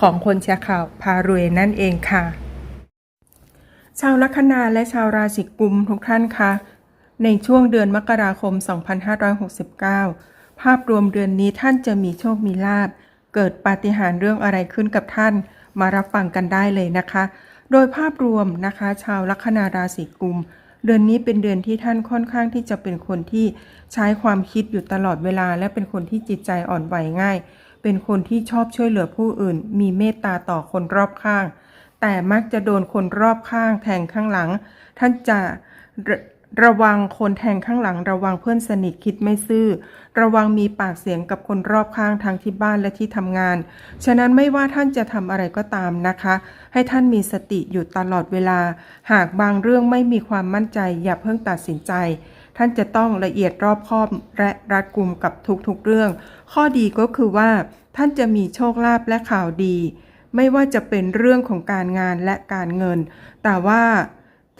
ของคนแชร์ข่าวพารวยนั่นเองค่ะ ชาวลัคนาและชาวราศีกุมทุกท่านคะในช่วงเดือนมกราคม 2569 ภาพรวมเดือนนี้ท่านจะมีโชคมีลาบ เกิดปาฏิหาริย์เรื่องอะไรขึ้นกับท่าน มารับฟังกันได้เลยนะคะ โดยภาพรวมนะคะ ชาวลัคนาราศีกุม เดือนนี้เป็นเดือนที่ท่านค่อนข้างที่จะเป็นคนที่ใช้ความคิดอยู่ตลอดเวลา และเป็นคนที่จิตใจอ่อนไหวง่าย เป็นคนที่ชอบช่วยเหลือผู้อื่น มีเมตตาต่อคนรอบข้าง แต่มักจะโดนคนรอบข้างแทงข้างหลัง ท่านจะระระวังคนแทงข้างหลัง ระวังเพื่อนสนิทคิดไม่ซื่อ ระวังมีปากเสียงกับคนรอบข้างทั้งที่บ้านและที่ทำงาน ฉะนั้นไม่ว่าท่านจะทำอะไรก็ตามนะคะ ให้ท่านมีสติอยู่ตลอดเวลา หากบางเรื่องไม่มีความมั่นใจ อย่าเพิ่งตัดสินใจ ท่านจะต้องละเอียดรอบคอบและรัดกุมกับทุกๆเรื่อง ข้อดีก็คือว่า ท่านจะมีโชคลาภและข่าวดี ไม่ว่าจะเป็นเรื่องของการงานและการเงิน แต่ว่า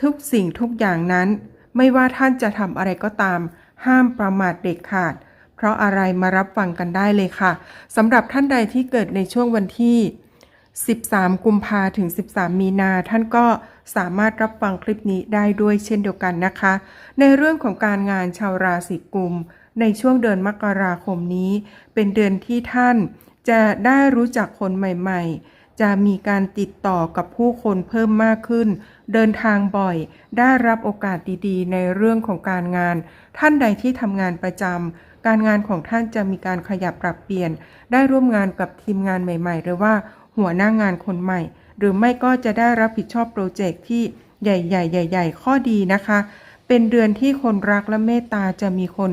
ทุกสิ่งทุกอย่างนั้น ไม่ว่าท่านจะทำอะไรก็ตาม ห้ามประมาทเด็ดขาด เพราะอะไรมารับฟังกันได้เลยค่ะสำหรับท่านใดที่เกิดในช่วงวันที่ 13 กุมภาถึง 13 มีนาท่านก็ สามารถรับฟังคลิปนี้ได้ด้วยเช่นเดียวกันนะคะ ในเรื่องของการงานชาวราศีกุม ในช่วงเดือนมกราคมนี้ เป็นเดือนที่ท่านจะได้รู้จักคนใหม่ๆ จะมีการติดต่อกับผู้คนเพิ่มมากขึ้น เดินทางบ่อย ได้รับโอกาสดีๆ ในเรื่องของการงาน ท่านใดที่ทำงานประจำ การงานของท่านจะมีการขยับปรับเปลี่ยน ได้ร่วมงานกับทีมงานใหม่ ๆ หรือว่าหัวหน้างานคนใหม่ หรือไม่ก็จะได้รับผิดชอบโปรเจกต์ที่ใหญ่ ๆ ใหญ่ ๆ ข้อดีนะคะ เป็นเดือนที่คนรักและเมตตาจะมีคน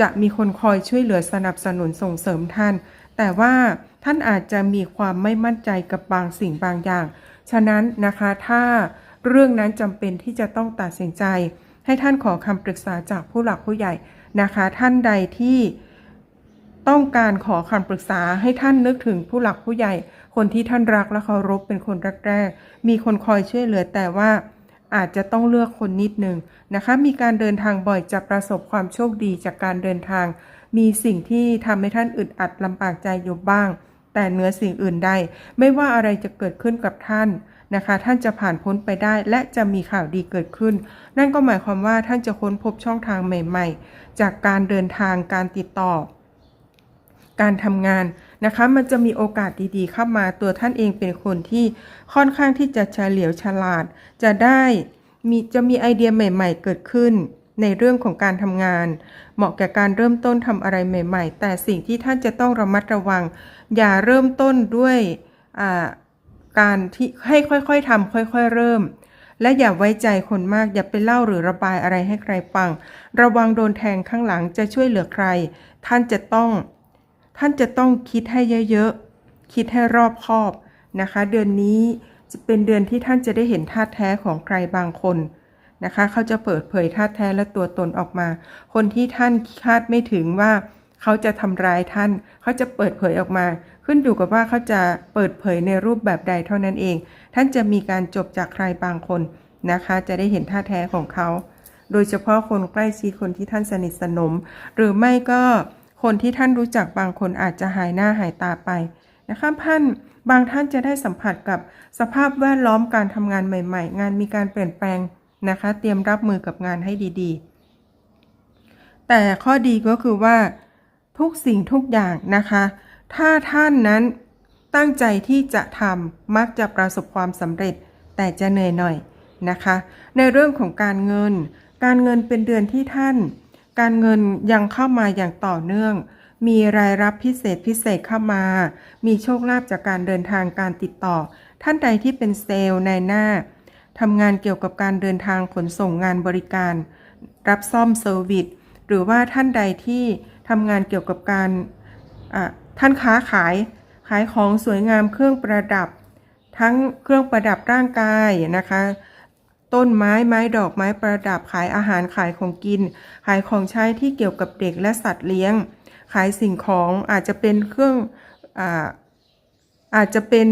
จะมีคนคอยช่วยเหลือสนับสนุนส่งเสริมท่าน แต่ว่าท่านอาจจะมีความไม่มั่นใจกับบางสิ่งบางอย่าง ฉะนั้นนะคะถ้าเรื่องนั้นจำเป็นที่จะต้องตัดสินใจ ให้ท่านขอคำปรึกษาจากผู้หลักผู้ใหญ่นะคะ ท่านใดที่ต้องการขอคำปรึกษาให้ท่านนึกถึงผู้หลักผู้ใหญ่ คนที่ท่านรักและเคารพเป็นคนแรกๆมีคนคอยช่วยเหลือแต่ว่าอาจจะต้องเลือกคนนิดหนึ่งนะคะ มีการเดินทางบ่อยจะประสบความโชคดีจากการเดินทาง มีสิ่งที่ทำให้ท่านอึดอัดลำบากใจอยู่บ้าง แต่เหนือสิ่งอื่นใด ไม่ว่าอะไรจะเกิดขึ้นกับท่านนะคะ ท่านจะผ่านพ้นไปได้และจะมีข่าวดีเกิดขึ้น นั่นก็หมายความว่าท่านจะค้นพบช่องทางใหม่ ๆ จากการเดินทางการติดต่อ การทำงาน นะคะ มันจะมีโอกาสดีๆเข้ามาตัวท่านเองเป็นคนที่ค่อนข้างที่จะเฉลียวฉลาด จะได้มีจะมีไอเดียใหม่ ๆ เกิดขึ้น ในเรื่องของการทำงาน เหมาะแก่การเริ่มต้นทำอะไรใหม่ ๆ แต่สิ่งที่ท่านจะต้องระมัดระวัง อย่าเริ่มต้นด้วยการที่ให้ค่อยๆทำค่อยๆ เริ่มและอย่าไว้ใจคนมากอย่าไปเล่าหรือระบายอะไรให้ใครฟัง ระวังโดนแทงข้างหลังจะช่วยเหลือใคร ท่านจะต้อง ท่านจะต้องคิดให้เยอะๆ คิดให้รอบคอบนะคะ เดือนนี้จะเป็นเดือนที่ท่านจะได้เห็นท่าแท้ของใครบางคนนะคะ เขาจะเปิดเผยท่าแท้และตัวตนออกมา คนที่ท่านคาดไม่ถึงว่าเขาจะทำร้ายท่าน เขาจะเปิดเผยออกมา ขึ้นอยู่กับว่าเขาจะเปิดเผยในรูปแบบใดเท่านั้นเอง ท่านจะมีการจบจากใครบางคนนะคะ จะได้เห็นท่าแท้ของเขา โดยเฉพาะคนใกล้ชิดคนที่ท่านสนิทสนม หรือไม่ก็ คนที่ท่านรู้จักบางคนอาจจะหายหน้าหายตาไปนะคะท่านบางท่านจะได้สัมผัสกับสภาพแวดล้อมการทำงานใหม่ ๆ งานมีการเปลี่ยนแปลงนะคะ เตรียมรับมือกับงานให้ดีๆ แต่ข้อดีก็คือว่าทุกสิ่งทุกอย่างนะคะ ถ้าท่านนั้นตั้งใจที่จะทำมักจะประสบความสำเร็จ แต่จะเหนื่อยหน่อยนะคะ ในเรื่องของการเงิน การเงินเป็นเดือนที่ท่าน การเงินยังเข้ามาอย่างต่อเนื่อง มีรายรับพิเศษพิเศษเข้ามา มีโชคลาภจากการเดินทางการติดต่อ ท่านใดที่เป็นเซลล์ในหน้าทำงานเกี่ยวกับการเดินทางขนส่งงานบริการ รับซ่อมเซอร์วิสหรือว่าท่านใดที่ทำงานเกี่ยวกับการท่านค้าขายขายของสวยงามเครื่องประดับ ทั้งเครื่องประดับร่างกายนะคะ ต้นไม้ไม้ดอกไม้ประดับขายอาหารขายของกิน ขายของใช้ที่เกี่ยวกับเด็กและสัตว์เลี้ยง ขายสิ่งของอาจจะเป็นเครื่องอาอาจจะเป็น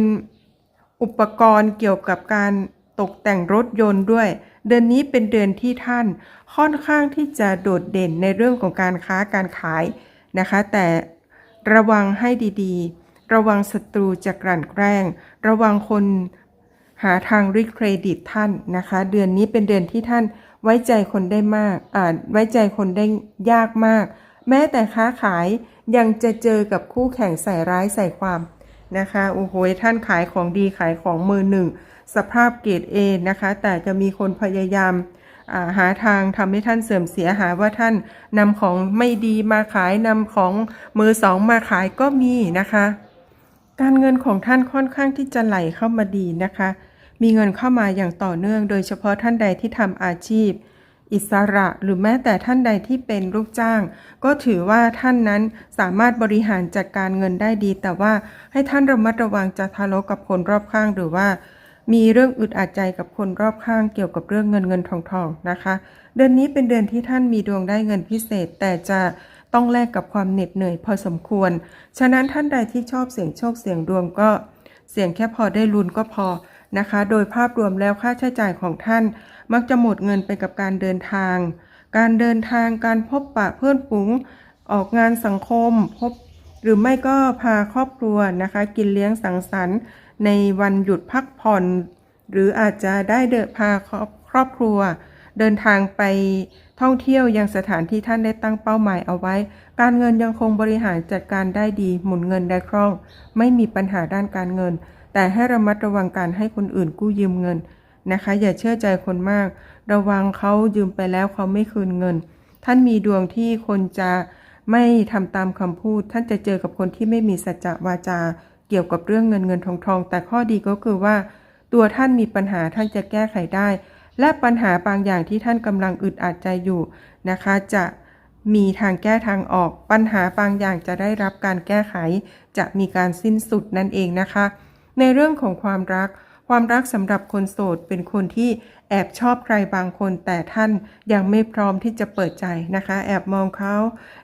อุปกรณ์เกี่ยวกับการตกแต่งรถยนต์ด้วย เดือนนี้เป็นเดือนที่ท่านค่อนข้างที่จะโดดเด่นในเรื่องของการค้าการขายนะคะ แต่ระวังให้ดีๆ ระวังศัตรูจะกลั่นแกล้ง ระวังคน หาทางริเครดิตท่านนะคะ เดือนนี้เป็นเดือนที่ท่านไว้ใจคนได้มากอ่าไว้ใจคนได้ยากมาก แม้แต่ค้าขายยังจะเจอกับคู่แข่งใส่ร้ายใส่ความนะคะโอ้โหท่านขายของดีขายของมือหนึ่งสภาพเกรดเอนะคะ แต่จะมีคนพยายามาหาทางทำให้ท่านเสื่อมเสียหาว่าท่านนำของไม่ดีมาขายนำของมือสองมาขายก็มีนะคะ การเงินของท่านค่อนข้างที่จะไหลเข้ามาดีนะคะ มีเงินเข้ามาอย่างต่อเนื่อง โดยเฉพาะท่านใดที่ทำอาชีพ อิสระหรือแม้แต่ท่านใดที่เป็นลูกจ้าง ก็ถือว่าท่านนั้นสามารถบริหารจัดการเงินได้ดี แต่ว่าให้ท่านระมัดระวังจะทะเลาะกับคนรอบข้างหรือว่ามีเรื่องอึดอัดใจกับคนรอบข้างเกี่ยวกับเรื่องเงินเงินทองทองนะคะ เดือนนี้เป็นเดือนที่ท่านมีดวงได้เงินพิเศษ แต่จะ ต้องแลกกับความเหน็ดเหนื่อยพอสมควร ฉะนั้นท่านใดที่ชอบเสี่ยงโชคเสี่ยงดวงก็เสี่ยงแค่พอได้ลุ้นก็พอนะคะ โดยภาพรวมแล้วค่าใช้จ่ายของท่าน มักจะหมดเงินไปกับการเดินทาง การเดินทาง การพบปะเพื่อนฝูง ออกงานสังคม พบ หรือไม่ก็พาครอบครัวนะคะ กินเลี้ยงสังสรรค์ในวันหยุดพักผ่อน หรืออาจจะได้เดินพาครอบครอบครัว เดินทางไป ท่องเที่ยวยังสถานที่ท่านได้ตั้งเป้าหมายเอาไว้ การเงินยังคงบริหารจัดการได้ดี หมุนเงินได้คล่อง ไม่มีปัญหาด้านการเงิน แต่ให้ระมัดระวังการให้คนอื่นกู้ยืมเงินนะคะ อย่าเชื่อใจคนมาก ระวังเขายืมไปแล้วเขาไม่คืนเงิน ท่านมีดวงที่คนจะไม่ทำตามคำพูด ท่านจะเจอกับคนที่ไม่มีสัจจะวาจา เกี่ยวกับเรื่องเงินเงินทองทอง แต่ข้อดีก็คือว่า ตัวท่านมีปัญหาท่านจะแก้ไขได้ และปัญหาบางอย่างที่ท่านกำลังอึดอัดใจอยู่นะคะ จะมีทางแก้ทางออก ปัญหาบางอย่างจะได้รับการแก้ไข จะมีการสิ้นสุดนั่นเองนะคะ ในเรื่องของความรัก ความรักสำหรับคนโสดเป็นคนที่แอบชอบใครบางคน แต่ท่านยังไม่พร้อมที่จะเปิดใจนะคะ แอบมองเขา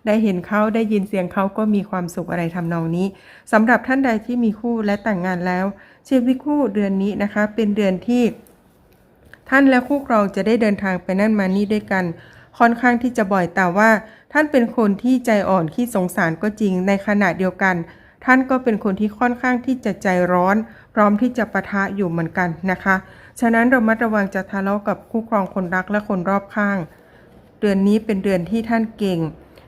ได้เห็นเขาได้ยินเสียงเขาก็มีความสุขอะไรทำนองนี้สำหรับท่านใดที่มีคู่และแต่งงานแล้วชีวิตคู่เดือนนี้นะคะ เป็นเดือนที่ ท่านและคู่ครองจะได้เดินทางไปนั่นมานี่ด้วยกัน ค่อนข้างที่จะบ่อยแต่ว่า ท่านเป็นคนที่ใจอ่อนที่สงสารก็จริงในขณะเดียวกัน ท่านก็เป็นคนที่ค่อนข้างที่จะใจร้อน พร้อมที่จะปะทะอยู่เหมือนกันนะคะ ฉะนั้นเรามัดระวังจะทะเลาะกับคู่ครองคนรักและคนรอบข้าง เดือนนี้เป็นเดือนที่ท่านเก่ง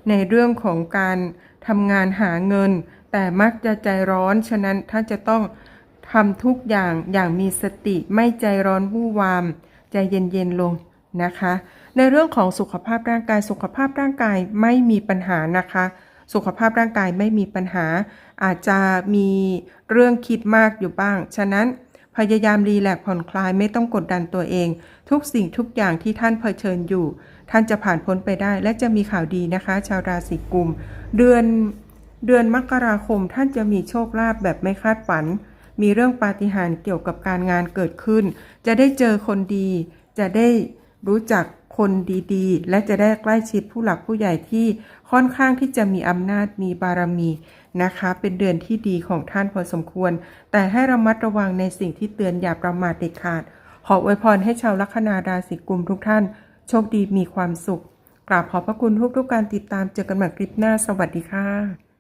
ในเรื่องของการทำงานหาเงิน แต่มักจะใจร้อน ฉะนั้นท่านจะต้อง ทำทุกอย่างอย่างมีสติไม่ใจร้อนวู่วาม ใจเย็นๆลงนะคะ ในเรื่องของสุขภาพร่างกายสุขภาพร่างกายไม่มีปัญหานะคะ สุขภาพร่างกายไม่มีปัญหา อาจจะมีเรื่องคิดมากอยู่บ้าง ฉะนั้นพยายามรีแลกผ่อนคลายไม่ต้องกดดันตัวเอง ทุกสิ่งทุกอย่างที่ท่านเผชิญอยู่ ท่านจะผ่านพ้นไปได้ และจะมีข่าวดีนะคะ ชาวราศีกุม เดือนเดือนมกราคมท่านจะมีโชคลาภแบบไม่คาดฝัน มีเรื่องปาฏิหาริย์เกี่ยวกับการงานเกิดขึ้น จะได้เจอคนดี จะได้รู้จักคนดีๆ และจะได้ใกล้ชิดผู้หลักผู้ใหญ่ที่ค่อนข้างที่จะมีอำนาจมีบารมีนะคะ เป็นเดือนที่ดีของท่านพอสมควร แต่ให้ระมัดระวังในสิ่งที่เตือนอย่าประมาทเด็ดขาด ขออวยพรให้ชาวลัคนาราศีกุมทุกท่าน โชคดีมีความสุข กราบขอบพระคุณทุกๆการติดตามเจอกันใหม่คลิปหน้า สวัสดีค่ะ